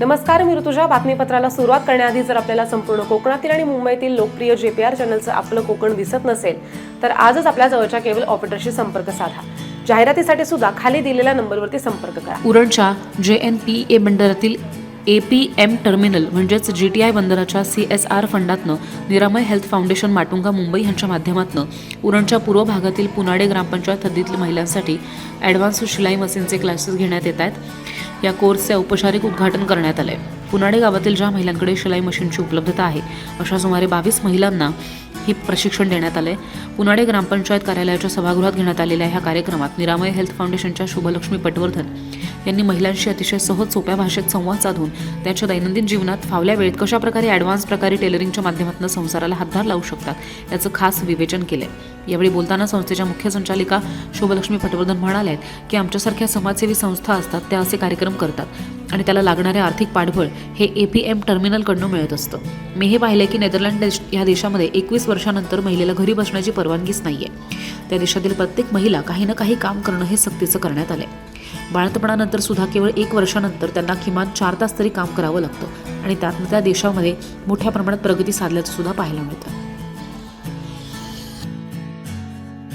नमस्कार मी ऋतुजा. बातमीपत्राला सुरुवात करण्याआधी जर आपल्याला संपूर्ण कोकणातील आणि मुंबईतील लोकप्रिय जे पी आर चॅनलचं आपलं कोकण दिसत नसेल तर आजच आपल्या जवळच्या केबल ऑपरेटरशी संपर्क साधा. जाहिरातीसाठी सुद्धा खाली दिलेल्या नंबरवरती संपर्क करा. उरणच्या जे एन पी ए बंदरातील ए पी एम टर्मिनल म्हणजेच जी टी आय बंदराच्या सी एस आर फंडातनं निरामय हेल्थ फाउंडेशन माटुंगा मुंबई यांच्या माध्यमातून उरणच्या पूर्व भागातील पुनाडे ग्रामपंचायत हद्दीतील महिलांसाठी ॲडव्हान्स शिलाई मशीनचे क्लासेस घेण्यात येत आहेत. या कोर्सचे औपचारिक उद्घाटन करण्यात आले पुनाडे गावातील ज्या महिलांकडे शिलाई मशीनची उपलब्धता आहे अशा सुमारे बावीस महिलांना ही प्रशिक्षण देण्यात आलं आहे पुनाडे ग्रामपंचायत कार्यालयाच्या सभागृहात घेण्यात आलेल्या ह्या कार्यक्रमात निरामय हेल्थ फाउंडेशनच्या शुभलक्ष्मी पटवर्धन यांनी महिलांशी अतिशय सहज सोप्या भाषेत संवाद साधून त्यांच्या दैनंदिन जीवनात फावल्या वेळेत कशाप्रकारे ॲडव्हान्स प्रकारे टेलरिंगच्या माध्यमातून संसाराला हातभार लावू शकतात याचं खास विवेचन केलं आहे यावेळी बोलताना संस्थेच्या मुख्य संचालिका शुभलक्ष्मी पटवर्धन म्हणाल्या की आमच्यासारख्या समाजसेवी संस्था असतात त्या असे कार्यक्रम करतात. आणि त्याला लागणारे आर्थिक पाठबळ हे ए पी एम टर्मिनलकडनं मिळत असतं. मी हे पाहिले की नेदरलँड देश या देशामध्ये एकवीस वर्षानंतर महिलेला घरी बसण्याची परवानगीच नाही आहे त्या देशातील प्रत्येक महिला काही ना काही काम करणं हे सक्तीचं करण्यात आलंय. बाळंतपणानंतर सुद्धा केवळ एक वर्षानंतर त्यांना किमान चार तास तरी काम करावं लागतं आणि त्यातनं त्या देशामध्ये मोठ्या प्रमाणात प्रगती साधल्याचं सुद्धा पाहायला मिळतं.